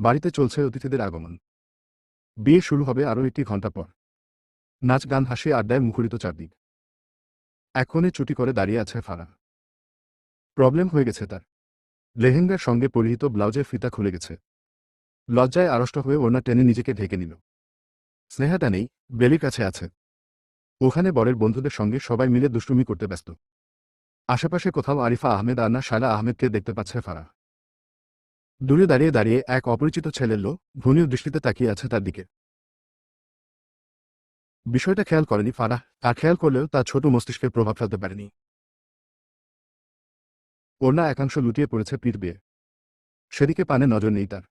বাড়িতে চলছে অতিথিদের আগমন। বিয়ে শুরু হবে আরও একটি ঘণ্টা পর। নাচ গান হাসি আড্ডায় মুখরিত চারদিক। কোণে চুটি করে দাঁড়িয়ে আছে ফারা প্রবলেম হয়ে গেছে তার। লেহেঙ্গার সঙ্গে পরিহিত ব্লাউজের ফিতা খুলে গেছে। লজ্জায় আড়ষ্ট হয়ে ওড়না টেনে নিজেকে ঢেকে নিল। স্নেহাটা নেই, বেলির কাছে আছে। ওখানে বরের বন্ধুদের সঙ্গে সবাই মিলে দুষ্টুমি করতে ব্যস্ত। আশেপাশে কোথাও আরিফা আহমেদ আর না শায়লা আহমেদকে দেখতে পাচ্ছে ফারা দূরে দাঁড়িয়ে দাঁড়িয়ে এক অপরিচিত ছেলের লোক ভূনীয় দৃষ্টিতে তাকিয়ে আছে তার দিকে। বিষয়টা খেয়াল করেনি ফারাহ, আর খেয়াল করলেও তার ছোট মস্তিষ্কে প্রভাব ফেলতে পারেনি। ওড়না একাংশ লুটিয়ে পড়েছে পিঠ বিয়ে সেদিকে পানে নজর নেই তার।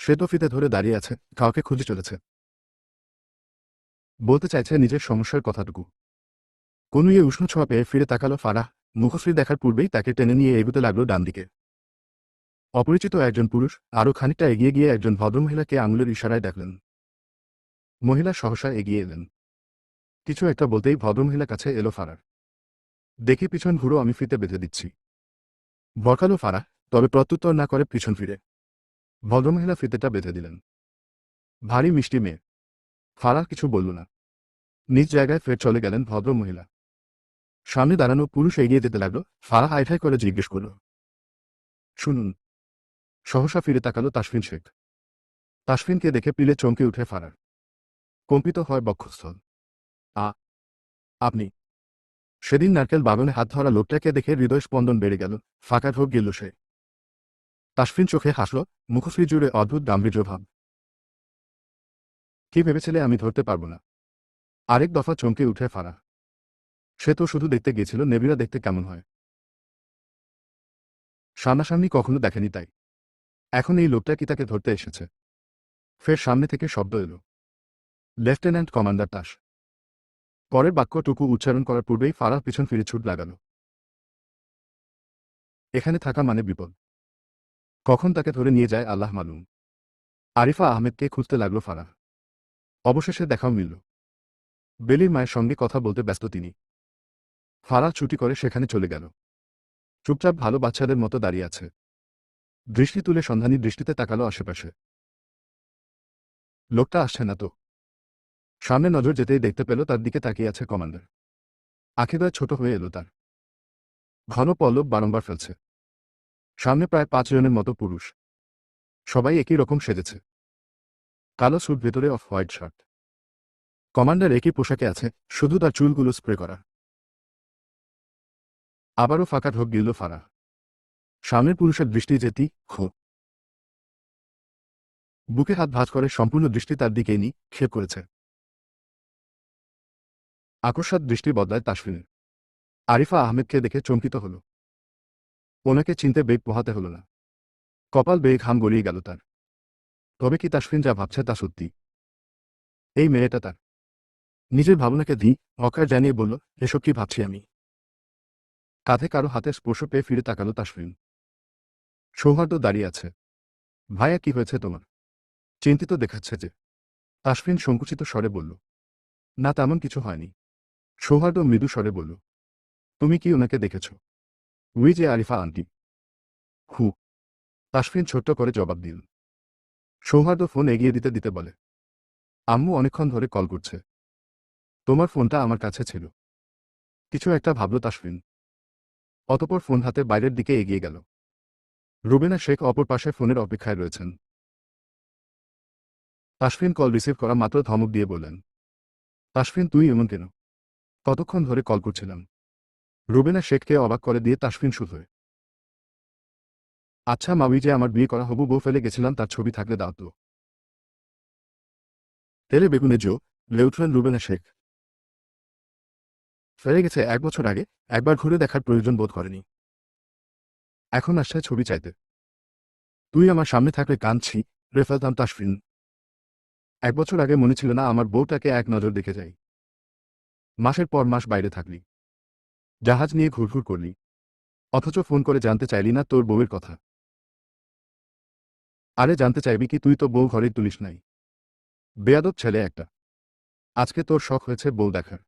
সে তো ফিতে ধরে দাঁড়িয়ে আছে, কাউকে খুঁজে চলেছে। বলতে চাইছে নিজের সমস্যার কথাটুকু। কোনো উষ্ণ ছোঁয়া পেয়ে ফিরে তাকালো ফারাহ, মুখশ্রী দেখার পূর্বেই তাকে টেনে নিয়ে এগুতে লাগল ডান দিকে অপরিচিত একজন পুরুষ আরও খানিকটা এগিয়ে গিয়ে একজন ভদ্রমহিলাকে আঙুলের ইশারায় ডাকলেন মহিলা সহসা এগিয়ে এলেন। কিছু একটা বলতেই ভদ্রমহিলা কাছে এলো ফারার। দেখি পিছন ঘুরো, আমি ফিতে বেঁধে দিচ্ছি। বরকালো ফারা, তবে প্রত্যুত্তর না করে পিছন ফিরে। ভদ্রমহিলা ফিতেটা বেঁধে দিলেন। ভারী মিষ্টি মেয়ে। ফারার কিছু বলল না। নিজ জায়গায় ফের চলে গেলেন ভদ্রমহিলা। সামনে দাঁড়ানো পুরুষ এগিয়ে যেতে লাগল। ফারা হাইঠাই করে জিজ্ঞেস করল, শুনুন সহসা ফিরে তাকালো তাসফিন শেখ। তাসফিনকে দেখে পিলে চমকে উঠে ফারার। কম্পিত হয় বক্ষস্থল। আ, আপনি। সেদিন নারকেল বাগানে হাত ধরা লোকটাকে দেখে হৃদয় স্পন্দন বেড়ে গেল। ফাঁকা ঢোক গেল সে। তাসফিন চোখে হাসল, মুখশ্রী জুড়ে অদ্ভুত গাম্ভীর্য ভাব। কি ভেবেছিলে আমি ধরতে পারব না? আরেক দফা চমকে উঠে ফারা। সে তো শুধু দেখতে গিয়েছিল নেবিরা দেখতে কেমন হয়? সামনাসামনি কখনো দেখেনি তাই। এখন এই লোকটা কি তাকে ধরতে এসেছে? ফের সামনে থেকে শব্দ এলো। লেফটেন্যান্ট কমান্ডার তাস। পরের বাক্যটুকু উচ্চারণ করার পূর্বেই ফারাহ পিছন ফিরে ছুট লাগাল। এখানে থাকা মানে বিপদ। কখন তাকে ধরে নিয়ে যায় আল্লাহ মালুম। আরিফা আহমেদকে খুঁজতে লাগল ফারাহ। অবশেষে দেখাও মিলল। বেলির মায়ের সঙ্গে কথা বলতে ব্যস্ত তিনি। ফারাহ ছুটি করে সেখানে চলে গেল। চুপচাপ ভালো বাচ্চাদের মতো দাঁড়িয়ে আছে। দৃষ্টি তুলে সন্ধানী দৃষ্টিতে তাকালো আশেপাশে। লোকটা আসছে না তো। সামনে নজর যেতেই দেখতে পেল তার দিকে তাকিয়ে আছে কমান্ডার। আখেদয় ছোট হয়ে এলো তার। ঘন পল্লব বারংবার ফেলছে। সামনে প্রায় পাঁচ জনের মতো পুরুষ। সবাই একই রকম সেজেছে। কালো স্যুট ভেতরে অফ হোয়াইট শার্ট। কমান্ডার একই পোশাকে আছে, শুধু তার চুলগুলো স্প্রে করা। আবারও ফাঁকা ঢোক গিলল ফারা সামনের পুরুষের দৃষ্টি যেতি খো বুকে হাত ভাঁজ করে সম্পূর্ণ দৃষ্টি তার দিকে নি ক্ষেপ করেছে। আকস্মাত দৃষ্টি বদলায় তাসফিনের। আরিফা আহমেদকে দেখে চমকিত হল। ওনাকে চিনতে বেগ পোহাতে হল না। কপাল বেগ হাম গড়িয়ে গেল তার। তবে কি তাসফিন যা ভাবছে তা সত্যি? এই মেয়েটা তার। নিজের ভাবনাকে দি অকার জানিয়ে বলল, এসব কি ভাবছি আমি? কাঁধে কারও হাতে স্পর্শ পেয়ে ফিরে তাকালো তাসফিন। সৌহার্দ্য দাঁড়িয়ে আছে। ভাইয়া, কি হয়েছে তোমার? চিন্তিত দেখাচ্ছে যে। তাসফিন সংকুচিত স্বরে বলল, না, তেমন কিছু হয়নি। সৌহার্দ্য মৃদু স্বরে বলল, তুমি কি ওনাকে দেখেছ? উই যে আরিফা আন্টি। হু। তাসফিন ছোট্ট করে জবাব দিল। সৌহার্দ্য ফোন এগিয়ে দিতে দিতে বলে, আম্মু অনেকক্ষণ ধরে কল করছে। তোমার ফোনটা আমার কাছে ছিল। কিছু একটা ভাবল তাসফিন অতপর ফোন হাতে বাইরের দিকে এগিয়ে গেল। রুবেনা শেখ অপর পাশে ফোনের অপেক্ষায় রয়েছেন। তাসফিন কল রিসিভ করা মাত্র ধমক দিয়ে বললেন, তাসফিন, তুই এমন কেন? কতক্ষণ ধরে কল করছিলাম? রুবেনা শেখকে অবাক করে দিয়ে তাসফিন শুধু আচ্ছা মাউই যে আমার বিয়ে করা হবু, বউ ফেলে গেছিলাম, তার ছবি থাকলে দাও তো। তেলে বেগুনে জো, লেউট্রেন রুবেনা শেখ, ফেলে গেছে এক বছর আগে, একবার ঘুরে দেখার প্রয়োজন বোধ করেনি। এখন আসছে ছবি চাইতে। তুই আমার সামনে থাকলে কাঁদছি রেফালতাম তাসফিন। এক বছর আগে মনে ছিল না আমার বউটাকে এক নজর দেখে যাই। মাসের পর মাস বাইরে থাকলি। জাহাজ নিয়ে ঘুরঘুর করলি। অথচ ফোন করে জানতে চাইলি না তোর বউয়ের কথা। আরে জানতে চাইবি কি তুই তো বউ ঘরে তুলিস নাই। বেয়াদব ছেলে একটা। আজকে তোর শখ হয়েছে বউ দেখার।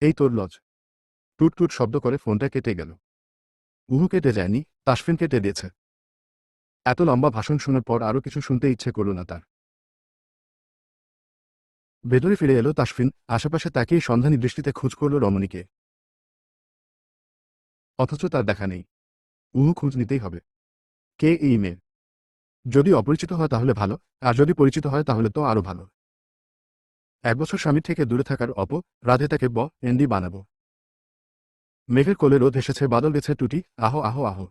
এই তোর লজ। টুট টুট শব্দ করে ফোনটা কেটে গেল। উহু কেটে যায়নি, তাসফিন কেটে দিয়েছে। এত লম্বা ভাষণ শোনার পর আরও কিছু শুনতে ইচ্ছে করল না তার। ভেতরে ফিরে এলো তাসফিন, আশেপাশে তাকিয়ে সন্ধানী দৃষ্টিতে খোঁজ করল রমণীকে। অথচ তার দেখা নেই। উহু খোঁজ নিতেই হবে। কে এই মেয়ে? যদি অপরিচিত হয় তাহলে ভালো, আর যদি পরিচিত হয় তাহলে তো আরও ভালো। এক বছর স্বামীর থেকে দূরে থাকার অপ রাধে তাকে ব এন্ডি বানাবো। মেঘের কোলে রোদ এসেছে, বাদল গেছে টুটি। আহো আহো আহো।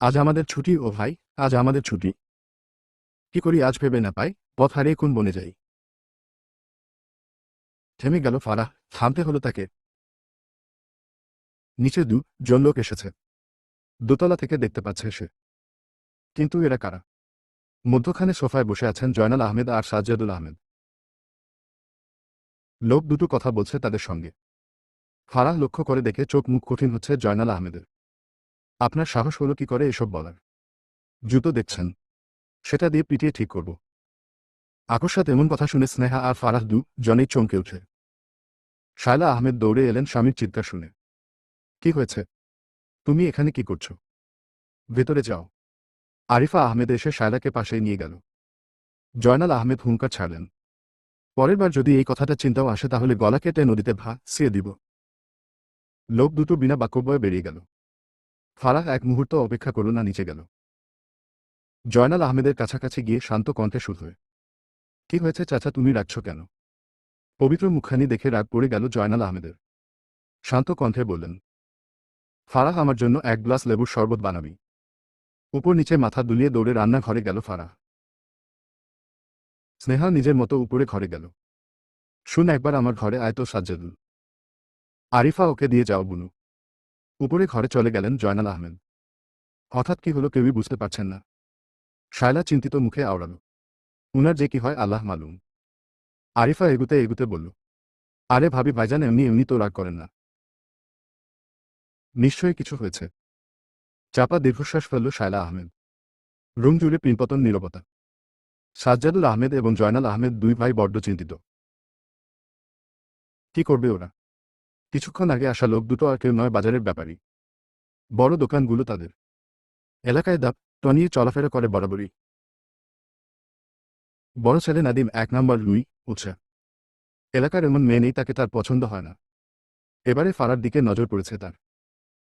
আজ আমাদের ছুটি, ও ভাই, আজ আমাদের ছুটি। কি করি আজ ভেবে না পাই, পথ হারিয়ে কোন বনে যাই। থেমে গেল ফারাহ থামতে হলো তাকে। নিচে দু, জন লোক এসেছে। দোতলা থেকে দেখতে পাচ্ছে সে। কিন্তু এরা কারা? মধ্যখানে সোফায় বসে আছেন জয়নাল আহমেদ আর সাজ্জাদুল আহমেদ। লোক দুটো কথা বলছে তাদের সঙ্গে। ফারাহ লক্ষ্য করে দেখে চোখ মুখ কঠিন হচ্ছে জয়নাল আহমেদের। আপনার সাহস হলো কি করে এসব বলার? জুতো দেখছেন। সেটা দিয়ে পিটিয়ে ঠিক করব। আকস্মাত এমন কথা শুনে স্নেহা আর ফারাহ দু জনেই চমকে উঠে। শায়লা আহমেদ দৌড়ে এলেন স্বামীর চিৎকার শুনে। কি হয়েছে? তুমি এখানে কি করছ? ভেতরে যাও। আরিফা আহমেদ এসে শায়লাকে পাশে নিয়ে গেল। জয়নাল আহমেদ হুঙ্কার ছাড়লেন। পরের বার যদি এই কথাটা চিন্তাও আসে তাহলে গলা কেটে নদীতে ভা সিয়ে দিব। লোক দুটো বিনা বাক্যবয়ে বেরিয়ে গেল। ফারাহ এক মুহূর্ত অপেক্ষা করল না, নিচে গেল। জয়নাল আহমেদের কাছাকাছি গিয়ে শান্ত কণ্ঠে শুরু হয়ে, কি হয়েছে চাচা, তুমি রাখছ কেন? পবিত্র মুখখানি দেখে রাগ পড়ে গেল জয়নাল আহমেদের। শান্ত কণ্ঠে বললেন, ফারাহ, আমার জন্য এক গ্লাস লেবুর শরবত বানাবি। উপর নিচে মাথা দুলিয়ে দৌড়ে রান্নাঘরে গেল ফারাহ। স্নেহা নিজের মতো উপরে ঘরে গেল। শুন, একবার আমার ঘরে আয়তো সাজ্জাদুল। আরিফা ওকে দিয়ে যাও, বুনু। উপরে ঘরে চলে গেলেন জয়নাল আহমেদ। হঠাৎ কি হলো কেউই বুঝতে পারছেন না। শায়লা চিন্তিত মুখে আওড়াল। উনার যে কি হয় আল্লাহ মালুম। আরিফা এগুতে এগুতে বলল, আরে ভাবি ভাইজান, এমনি এমনি তো রাগ করেন না। নিশ্চয়ই কিছু হয়েছে। চাপা দীর্ঘশ্বাস ফেলল শায়লা আহমেদ। রুম জুড়ে পিনপতন নীরবতা। সাজ্জাদুল আহমেদ এবং জয়নাল আহমেদ দুই ভাই বড্ড চিন্তিত। কি করবে ওরা? কিছুক্ষণ আগে আসা লোক দুটো আর কেউ নয় বাজারের ব্যাপারী। বড় দোকানগুলো তাদের। এলাকায় দাপ টনিয়ে চলাফেরা করে বরাবরই। বড় ছেলে নাদিম এক নম্বর লুই, উৎসা। এলাকার এমন মেয়ে নেই তাকে তার পছন্দ হয় না। এবারে ফারার দিকে নজর পড়েছে তার।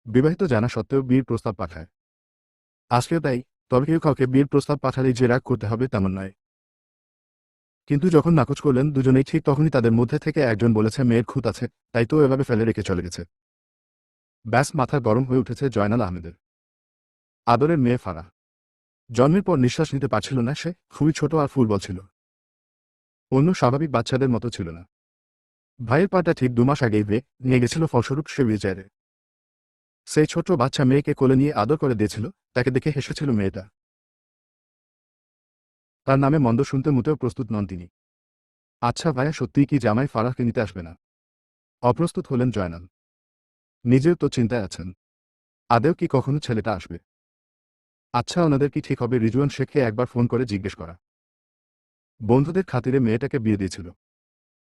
বিবাহিত জানা সত্ত্বেও বিয়ের প্রস্তাব পাঠায়। আজকেও তাই, তবে কেউ কাউকে বিয়ের প্রস্তাব পাঠালেই যে রাগ করতে হবে তেমন নয়। কিন্তু যখন নাকচ করলেন দুজনেই ঠিক তখনই তাদের মধ্যে থেকে একজন বলেছে, মেয়ের খুঁত আছে। তাই তো এভাবে ফেলে রেখে চলে গেছে। ব্যাস, মাথা গরম হয়ে উঠেছে জয়নাল আহমেদের। আদরের মেয়ে ফারা। জন্মের পর নিঃশ্বাস নিতে পারছিল না সে, খুবই ছোট আর ফুলবল ছিল। অন্য স্বাভাবিক বাচ্চাদের মতো ছিল না। ভাইয়ের পাটা ঠিক দুমাস আগেই বে, নিয়ে গেছিল ফলস্বরূপ সে হুইলচেয়ারে সেই ছোট বাচ্চা মেয়েকে কোলে নিয়ে আদর করে দিয়েছিল, তাকে দেখে হেসেছিল মেয়েটা। তার নামে মন্দ শুনতে মোটেও প্রস্তুত নন তিনি। আচ্ছা ভাইয়া সত্যিই কি জামাই ফারাহকে নিতে আসবে না? অপ্রস্তুত হলেন জয়নাল। নিজেও তো চিন্তায় আছেন। আদেও কি কখনো ছেলেটা আসবে? আচ্ছা ওনাদের কি ঠিক হবে? রিজুয়ান শেখকে একবার ফোন করে জিজ্ঞেস করা। বন্ধুদের খাতিরে মেয়েটাকে বিয়ে দিয়েছিল।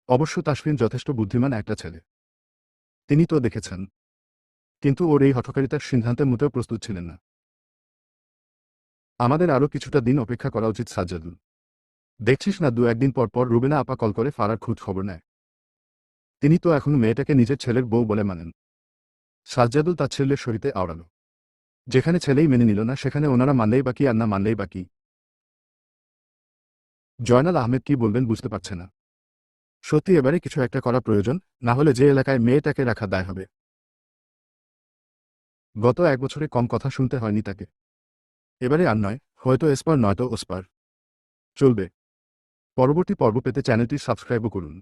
অবশ্য তাসফিন যথেষ্ট বুদ্ধিমান একটা ছেলে। তিনি তো দেখেছেন। কিন্তু ওর এই হঠকারিতার সিদ্ধান্তে মোটেও প্রস্তুত ছিলেন না। আমাদের আরও কিছুটা দিন অপেক্ষা করা উচিত সাজ্জাদুল দেখছিস না, দু একদিন পর পর রুবেনা আপা কল করে ফারার খুঁজ খবর নেয়। তিনি তো এখনও মেয়েটাকে নিজের ছেলের বউ বলে মানেন। সাজ্জাদুল তার ছেলের সরিতে আওড়াল। যেখানে ছেলেই মেনে নিল না, সেখানে ওনারা মানলেই বাকি আর না মানলেই বাকি জয়নাল আহমেদ কি বলবেন বুঝতে পারছে না। সত্যি এবারে কিছু একটা করা প্রয়োজন, না হলে যে এলাকায় মেয়েটাকে রাখা দায় হবে। গত এক বছরে কম কথা শুনতে হয়নি তাকে। এবারে আর নয় হয়তো এসপার নয়তো ওসপার। চলবে। পরবর্তী পর্ব পেতে চ্যানেলটি সাবস্ক্রাইবও করুন।